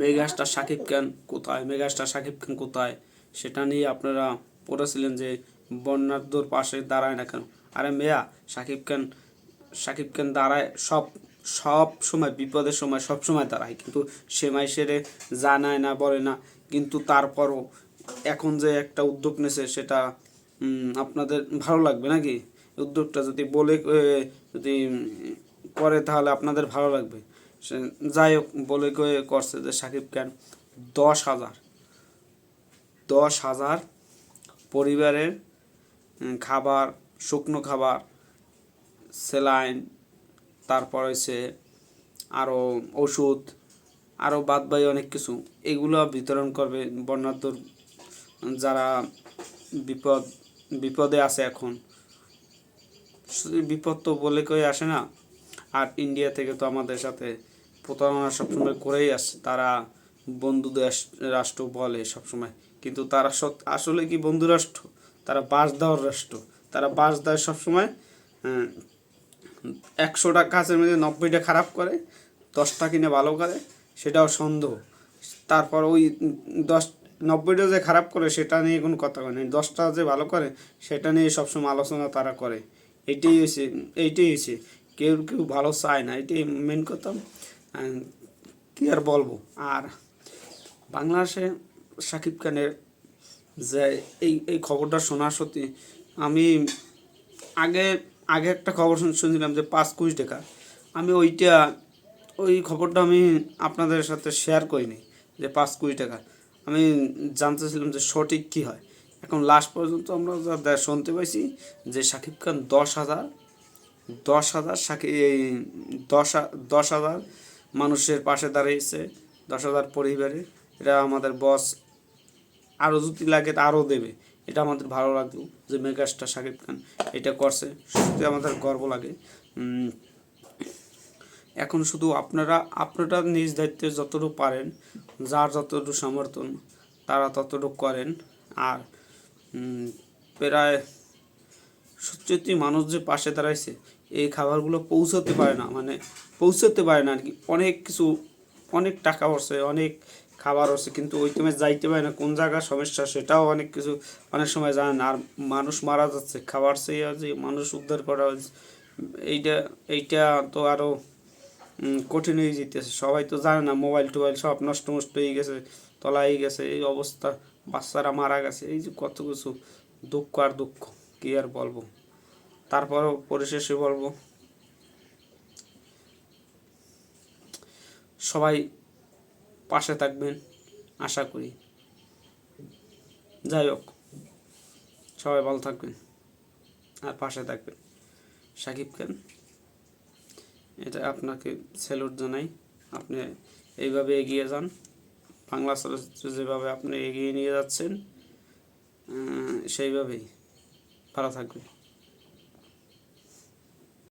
Megastar Shakib Khan কোথায়? Megastar Shakib Khan কোথায়? সেটা নিয়ে আপনারা পড়েছিলেন যে বন্যার্ধর পাশে দাঁড়ায় না কেন? আরে মেয়া, শাকিব খান শাকিব খান দাঁড়ায় সব সব সময়, বিপদের সময়, সব সময় দাঁড়ায়। কিন্তু সে মাইসেরে জানায় না, বলে না। কিন্তু তারপরও এখন যে একটা উদ্যোগ নেছে সেটা আপনাদের ভালো লাগবে নাকি? উদ্যোগটা যদি বলে যদি করে তাহলে আপনাদের ভালো লাগবে। যাই হোক, বলে কয়ে করছে যে সাকিব খান দশ হাজার দশ হাজার পরিবারের খাবার, শুকনো খাবার, স্যালাইন, তারপর হচ্ছে আরও ওষুধ আরও বাদ বাই অনেক কিছু, এগুলো বিতরণ করবে বন্যার্থর, যারা বিপদ, বিপদে আছে এখন। বিপদ তো বলে কই আসে না। আর ইন্ডিয়া থেকে তো আমাদের সাথে প্রতারণা সবসময় করেই আসছে তারা বন্ধু দেশ রাষ্ট্র বলে সবসময়। কিন্তু তারা আসলে কি বন্ধু রাষ্ট্র? তারা বাস দেওয়ার রাষ্ট্র। তারা বাস দেয় সবসময় একশোটা কাজের মধ্যে নব্বইটা খারাপ করে, দশটা কিনে ভালো করে, সেটাও সন্দেহ। তারপর ওই দশ, নব্বইটা যে খারাপ করে, সেটা নিয়ে কোনো কথা হয় না। দশটা যে ভালো করে, সেটা নিয়ে সবসময় আলোচনা তারা করে। এইটাই হয়েছে এইটাই হয়েছে কেউ কেউ ভালো চায় না, এটাই মেন কথা। কি আর বলব? আর বাংলাদেশে শাকিব খানের যে এই এই খবরটা শোনা সত্যি আমি আগে আগে একটা খবর শুন- শুনছিলাম যে পাঁচ কোটি টাকা। আমি ওইটা, ওই খবরটা আমি আপনাদের সাথে শেয়ার করিনি, যে পাঁচ কোটি টাকা। আমি জানতেছিলাম যে সঠিক কী হয়। এখন লাস্ট পর্যন্ত আমরা যা শুনতে পাইছি যে শাকিব খান দশ হাজার দশ হাজার সাকি এই দশ দশ হাজার মানুষের পাশে দাঁড়িয়েছে, দশ হাজার পরিবারে। এটা আমাদের বস আরও যদি লাগে আরও দেবে। এটা আমাদের ভালো লাগল যে মেগাস্টার শাকিব খান এটা করছে। সত্যি আমাদের গর্ব লাগে। এখন শুধু আপনারা আপনারা নিজ দায়িত্বে যতটুকু পারেন, যার যতটুকু সমর্থন তারা ততটুকু করেন। আর প্রায় সত্যি মানুষ যে পাশে দাঁড়াইছে, এই খাবারগুলো পৌঁছতে পারে না মানে পৌঁছতে পারে না আর কি অনেক কিছু, অনেক টাকা হচ্ছে অনেক খাবার হচ্ছে কিন্তু ওই টাইমে যাইতে পারে না। কোন জায়গার সমস্যা সেটাও অনেক কিছু, অনেক সময় জানে না। আর মানুষ মারা যাচ্ছে, খাবার সেই যে মানুষ উদ্ধার করা এইটা এইটা তো আরও কঠিন হয়ে যেতেছে। সবাই তো জানে না মোবাইল টোবাইল সব নষ্ট নষ্ট হয়ে গেছে তলা হয়ে গেছে, এই অবস্থা, বাচ্চারা মারা গেছে, এই যে কত কিছু, দুঃখ আর দুঃখ। কি আর বলব? তারপরও পরিশেষে বলব, সবাই পাশে থাকবেন, আশা করি। যাই হোক, সবাই ভালো থাকবেন আর পাশে থাকবেন। সাকিব খান, এটা আপনাকে স্যালুট জানাই। আপনি এইভাবে এগিয়ে যান। বাংলা চলচ্চিত্র যেভাবে আপনি এগিয়ে নিয়ে যাচ্ছেন আহ, সেইভাবেই ভালো থাকবেন